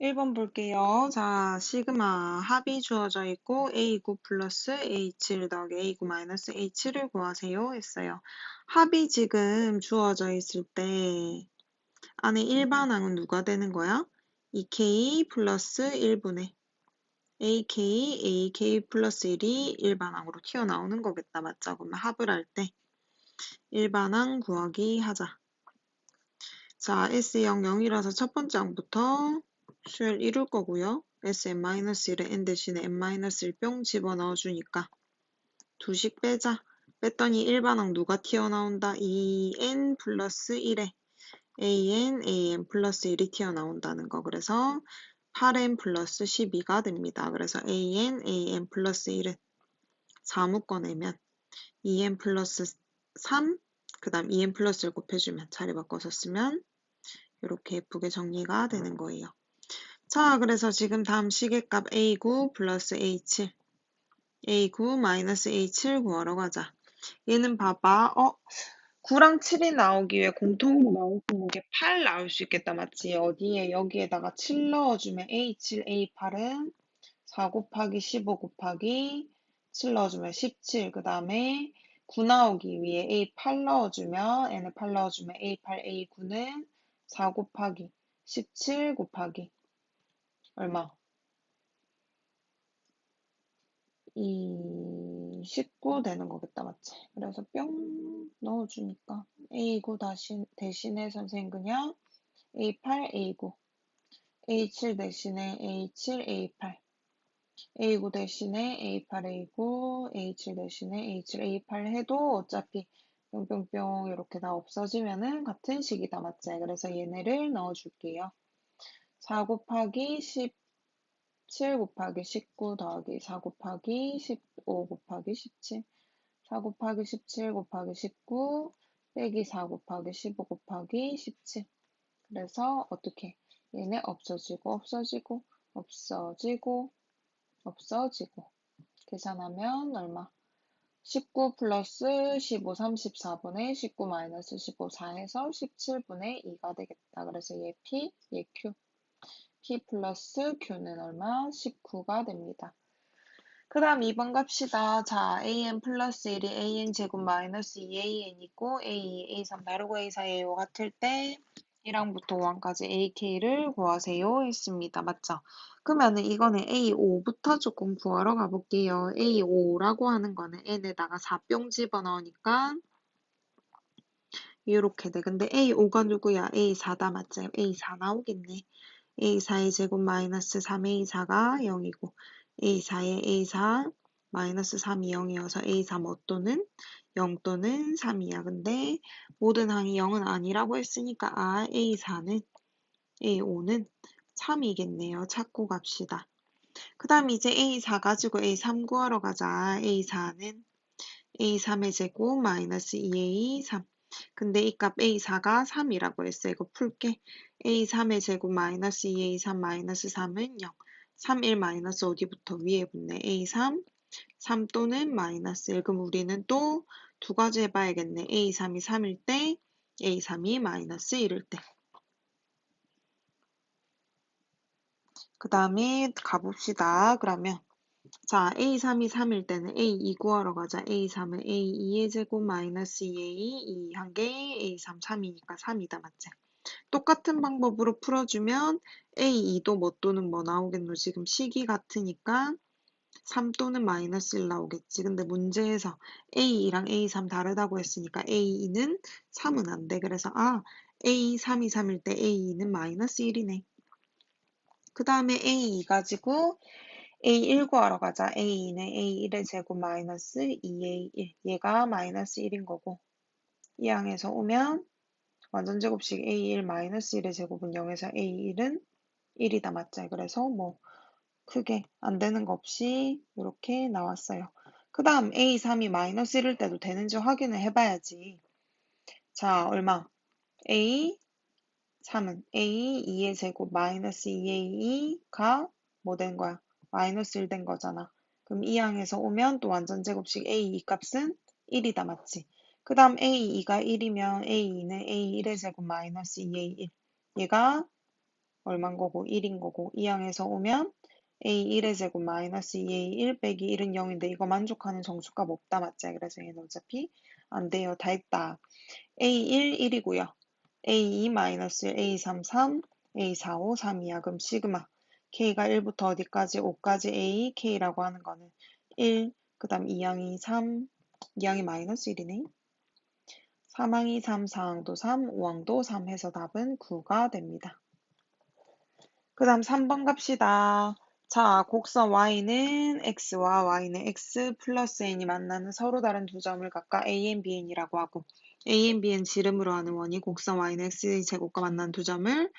1번 볼게요. 자, 시그마 합이 주어져 있고 A9 플러스 A7 더하기 A9 마이너스 A7을 구하세요 했어요. 합이 지금 주어져 있을 때 안에 일반항은 누가 되는 거야? 2K 플러스 1분의 AK, AK 플러스 1이 일반항으로 튀어나오는 거겠다. 맞죠? 그러면 합을 할 때 일반항 구하기 하자. 자, S0, 0이라서 첫 번째 항부터 수열 이룰 거고요. Sn-1을 n 대신에 n-1 뿅 집어넣어 주니까 두식 빼자. 뺐더니 일반항 누가 튀어나온다? 2n 플러스 1에 an, an 플러스 1이 튀어나온다는 거. 그래서 8n 플러스 12가 됩니다. 그래서 an, an 플러스 1은 4 묶어내면 2n 플러스 3, 그 다음 2n 플러스 1 곱해주면 자리 바꿔서 쓰면 이렇게 예쁘게 정리가 되는 거예요. 자, 그래서 지금 다음 시계값 A9 플러스 A7 A9 마이너스 A7 구하러 가자. 얘는 봐봐. 어? 9랑 7이 나오기 위해 공통으로 나올 수 있는 게 8 나올 수 있겠다. 맞지? 어디에? 여기에다가 7 넣어주면 A7, A8은 4 곱하기 15 곱하기 7 넣어주면 17. 그 다음에 9 나오기 위해 A8 넣어주면 N에 8 넣어주면 A8, A9는 4 곱하기 17 곱하기 얼마? 이 19 되는 거겠다, 맞지? 그래서 뿅 넣어주니까 A9 다시 대신에 선생님 그냥 A8, A9 A7 대신에 A7, A8 A9 대신에 A8, A9 A7 대신에 A7, A8 해도 어차피 뿅뿅뿅 이렇게 다 없어지면은 같은 식이다, 맞지? 그래서 얘네를 넣어줄게요. 4 곱하기 17 곱하기 19 더하기 4 곱하기 15 곱하기 17 4 곱하기 17 곱하기 19 빼기 4 곱하기 15 곱하기 17 그래서 어떻게? 얘네 없어지고 없어지고 없어지고 없어지고. 계산하면 얼마? 19 플러스 15 34분의 19 마이너스 15 4해서 17분의 2가 되겠다. 그래서 얘 P, 얘 Q P 플러스 Q는 얼마? 19가 됩니다. 그 다음 2번 갑시다. 자, AN 플러스 1이 AN 제곱 마이너스 2AN이고 A2, A3 다르고 A4, A5 같을 때 1항부터 5항까지 AK를 구하세요 했습니다. 맞죠? 그러면은 이거는 A5부터 조금 구하러 가볼게요. A5라고 하는 거는 N에다가 4뿅 집어넣으니까 이렇게 돼. 근데 A5가 누구야? A4다 맞죠? A4 나오겠네. A4의 제곱 마이너스 3A4가 0이고 A4의 A4 마이너스 3이 0이어서 A3 뭐 또는 0 또는 3이야. 근데 모든 항이 0은 아니라고 했으니까 아 A4는 A5는 3이겠네요. 찾고 갑시다. 그 다음 이제 A4 가지고 A3 구하러 가자. A4는 A3의 제곱 마이너스 2A3 근데 이 값 A4가 3이라고 했어. 이거 풀게. A3의 제곱 마이너스 2A3 마이너스 3은 0. 3, 1 마이너스 어디부터 위에 붙네. A3, 3 또는 마이너스 1. 그럼 우리는 또 두 가지 해봐야겠네. A3이 3일 때, A3이 마이너스 1일 때. 그 다음에 가봅시다. 그러면 자, A3이 3일 때는 A2 구하러 가자. A3은 A2의 제곱 마이너스 2A 2 한 개, A3 3이니까 3이다. 맞지? 똑같은 방법으로 풀어주면 A2도 뭐 또는 뭐 나오겠노? 지금 식이 같으니까 3 또는 마이너스 1 나오겠지. 근데 문제에서 A2랑 A3 다르다고 했으니까 A2는 3은 안 돼. 그래서 아, A 3이 3일 때 A2는 마이너스 1이네. 그 다음에 A2 가지고 A1 구하러 가자. A2는 A1의 제곱 마이너스 2A1. 얘가 마이너스 1인 거고. 이 항에서 오면 완전 제곱식 A1 마이너스 1의 제곱은 0에서 A1은 1이다. 맞죠? 그래서 뭐 크게 안 되는 거 없이 이렇게 나왔어요. 그 다음 A3이 마이너스 1일 때도 되는지 확인을 해봐야지. 자, 얼마? A 3은 A 2의 제곱 마이너스 2A2가 뭐 된 거야? 마이너스 1 된 거잖아. 그럼 이 항에서 오면 또 완전 제곱식 A2 값은 1이다. 맞지? 그 다음 A2가 1이면 A2는 A1의 제곱 마이너스 2A1. 얘가 얼만 거고 1인 거고 이항에서 오면 a1의 제곱 마이너스 2a1 빼기 1은 0인데 이거 만족하는 정수값 없다 맞지? 그래서 얘는 어차피 안 돼요. 다 했다. a1 1이고요. a2 마이너스 1, a3 3, a4 5 3이야. 그럼 시그마 k가 1부터 어디까지 5까지 a k라고 하는 거는 1, 그 다음 2항이 3, 2항이 마이너스 1이네. 3항이 3, 4항도 3, 5항도 3 해서 답은 9가 됩니다. 그 다음 3번 갑시다. 자, 곡선 y는 x와 y는 x 플러스 n이 만나는 서로 다른 두 점을 각각 a n, b n이라고 하고 a n, b n 지름으로 하는 원이 곡선 y는 x 제곱과 만나는 두 점을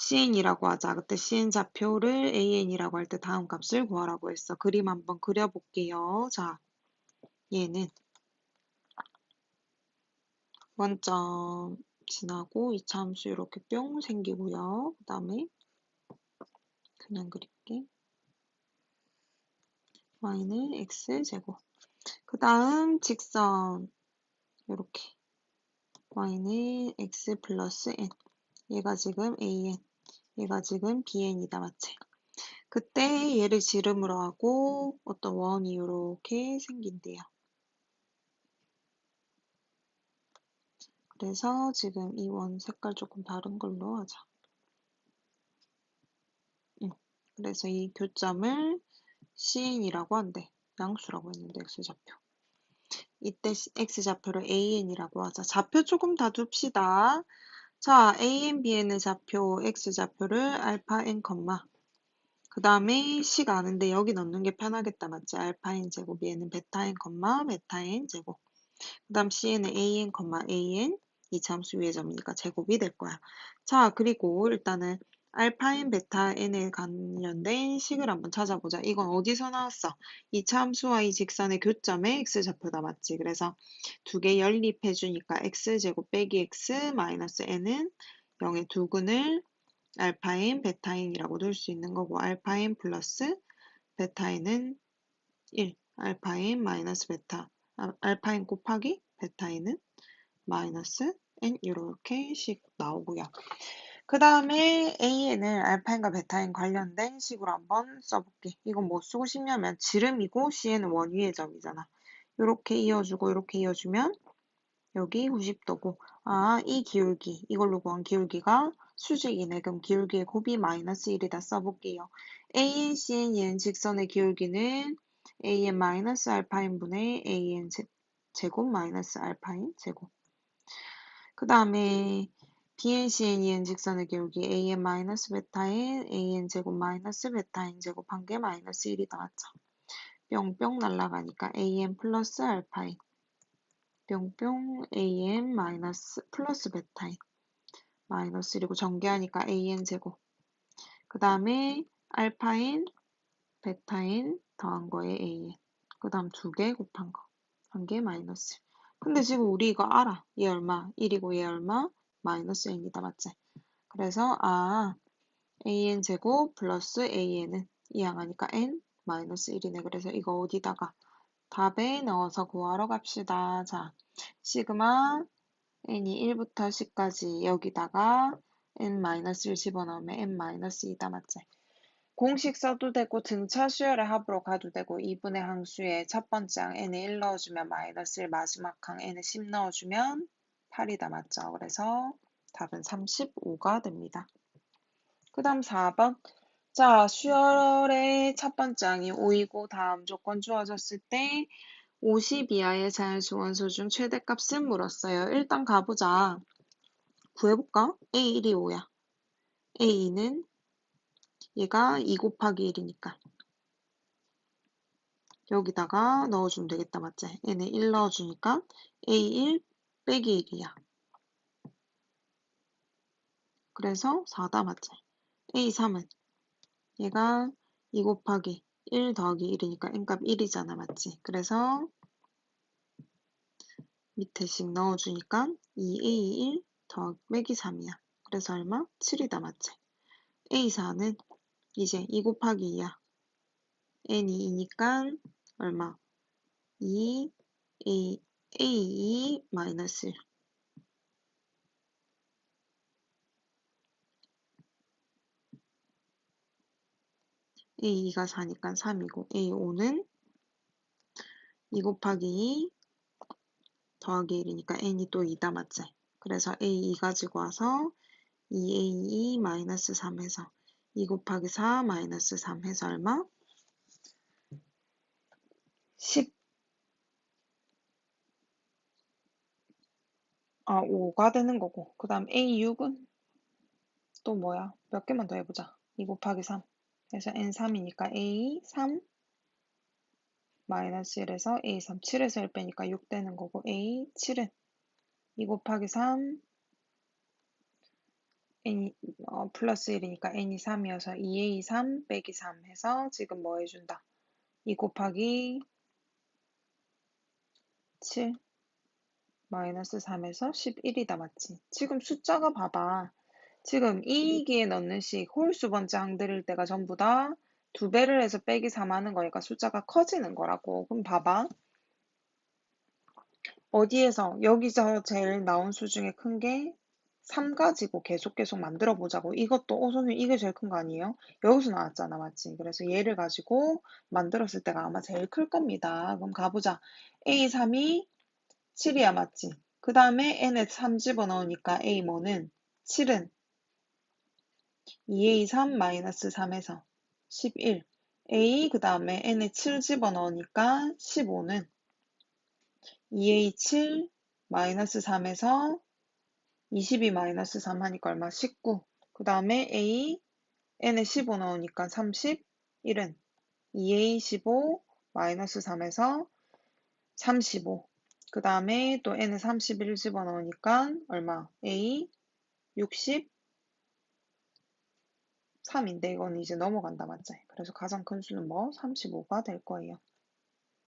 cn이라고 하자. 그때 cn 좌표를 an이라고 할 때 다음 값을 구하라고 했어. 그림 한번 그려볼게요. 자, 얘는 원점 지나고 이차 함수 이렇게 뿅 생기고요. 그 다음에 그냥 그릴게. y는 x제곱. 그 다음 직선 이렇게 y는 x 플러스 n 얘가 지금 an 얘가 지금 bn이다 맞지? 그때 얘를 지름으로 하고 어떤 원이 이렇게 생긴대요. 그래서 지금 이 원 색깔 조금 다른 걸로 하자. 그래서 이 교점을 CN이라고 한대. 양수라고 했는데 X좌표. 이때 X좌표를 AN이라고 하자. 좌표 조금 다 둡시다. 자, AN, BN의 좌표, X좌표를 알파 N, 그 다음에 C가 아는데 여기 넣는 게 편하겠다. 맞지? 알파 N 제곱, 얘는 베타 N, 베타 N 제곱. 그 다음 C는 AN, AN, 이 참수 위의 점이니까 제곱이 될 거야. 자, 그리고 일단은 알파인, 베타, n에 관련된 식을 한번 찾아보자. 이건 어디서 나왔어? 이차 함수와 이 직선의 교점에 x좌표다 맞지? 그래서 두 개 연립해 주니까 x제곱 빼기 x 마이너스 n은 0의 두근을 알파인, 베타인이라고 둘수 있는 거고 알파인 플러스 베타인은 1, 알파인 마이너스 베타, 아, 알파인 곱하기 베타인은 마이너스 n 이렇게 식 나오고요. 그 다음에 AN을 알파인과 베타인 관련된 식으로 한번 써볼게. 이건 뭐 쓰고 싶냐면 지름이고 C는 원위의 점이잖아. 이렇게 이어주고 이렇게 이어주면 여기 90도고 아 이 기울기 이걸로 구한 기울기가 수직이네. 그럼 기울기의 곱이 마이너스 1이다 써볼게요. AN, CN, EN 직선의 기울기는 AN 마이너스 알파인 분의 AN 제곱 마이너스 알파인 제곱 그 다음에 BNCNEN 직선의 기울기 AN 마이너스 베타인 AN 제곱 마이너스 베타인 제곱 한 개 마이너스 1이 나왔죠. 뿅뿅 날라가니까 AN 플러스 알파인. 뿅뿅 AN 마이너스 플러스 베타인. 마이너스 1이고 전개하니까 AN 제곱. 그 다음에 알파인 베타인 더한 거에 AN 그 다음 두 개 곱한 거. 한 개 마이너스 근데 지금 우리 이거 알아? 얘 얼마? 1이고 얘 얼마 마이너스 n이다 맞지? 그래서 아 an 제곱 플러스 an은 이항하니까 n 마이너스 1이네. 그래서 이거 어디다가 답에 넣어서 구하러 갑시다. 자, 시그마 n이 1부터 10까지 여기다가 n 마이너스 1 집어넣으면 n 마이너스 2다 맞지? 공식 써도 되고 등차 수열의 합으로 가도 되고 2분의 항수에 첫 번째 항 n에 1 넣어주면 마이너스 1 마지막 항 n에 10 넣어주면 8이다 맞죠? 그래서 답은 35가 됩니다. 그 다음 4번 자 수열의 첫 번째 항이 5이고 다음 조건 주어졌을 때 50 이하의 자연수 원소 중 최대값은 물었어요. 일단 가보자. 구해볼까? A1이 5야. A2는 얘가 2 곱하기 1이니까 여기다가 넣어주면 되겠다 맞지? 얘네 1 넣어주니까 A1 빼기 1이야. 그래서 4다 맞지? A3은 얘가 2 곱하기 1 더하기 1이니까 n값 1이잖아 맞지? 그래서 밑에 식 넣어주니까 2A1 더하기 빼기 3이야. 그래서 얼마? 7이다 맞지? A4는 이제 2 곱하기 2야. n이 2니까 얼마? 2 a 마이너스 1 a2가 4니까 3이고 a5는 2 곱하기 2 더하기 1이니까 n이 또 2다 맞지? 그래서 a2 가지고 와서 2a2 마이너스 3 해서 2 곱하기 4 마이너스 3 해서 얼마? 10 아, 5가 되는 거고. 그 다음 A6은 또 뭐야? 몇 개만 더 해보자. 2 곱하기 3. 그래서 N3이니까 A3 마이너스 1에서 A3, 7에서 1 빼니까 6 되는 거고 A7은 2 곱하기 3 N, 어, 플러스 1이니까 N이 3이어서 2A3 빼기 3 해서 지금 뭐 해준다? 2 곱하기 7 마이너스 3에서 11이다 맞지? 지금 숫자가 봐봐. 지금 이기에 넣는 식 홀수 번째 항들일 때가 전부 다 두 배를 해서 빼기 3 하는 거니까 숫자가 커지는 거라고. 그럼 봐봐. 어디에서 여기서 제일 나온 수 중에 큰 게 3 가지고 계속 계속 만들어 보자고. 이것도 어 선생님 이게 제일 큰 거 아니에요? 여기서 나왔잖아 맞지? 그래서 얘를 가지고 만들었을 때가 아마 제일 클 겁니다. 그럼 가보자. A3이 7이야 맞지? 그 다음에 n에 3 집어넣으니까 a 뭐는 7은 2a3 마이너스 3에서 11 a 그 다음에 n에 7 집어넣으니까 15는 2a7 마이너스 3에서 22 마이너스 3 하니까 얼마? 19. 그 다음에 a n에 15 넣으니까 31은 2a15 마이너스 3에서 35. 그 다음에 또 n에 31 집어넣으니까 얼마? a 63인데 이건 이제 넘어간다 맞지? 그래서 가장 큰 수는 뭐? 35가 될 거예요.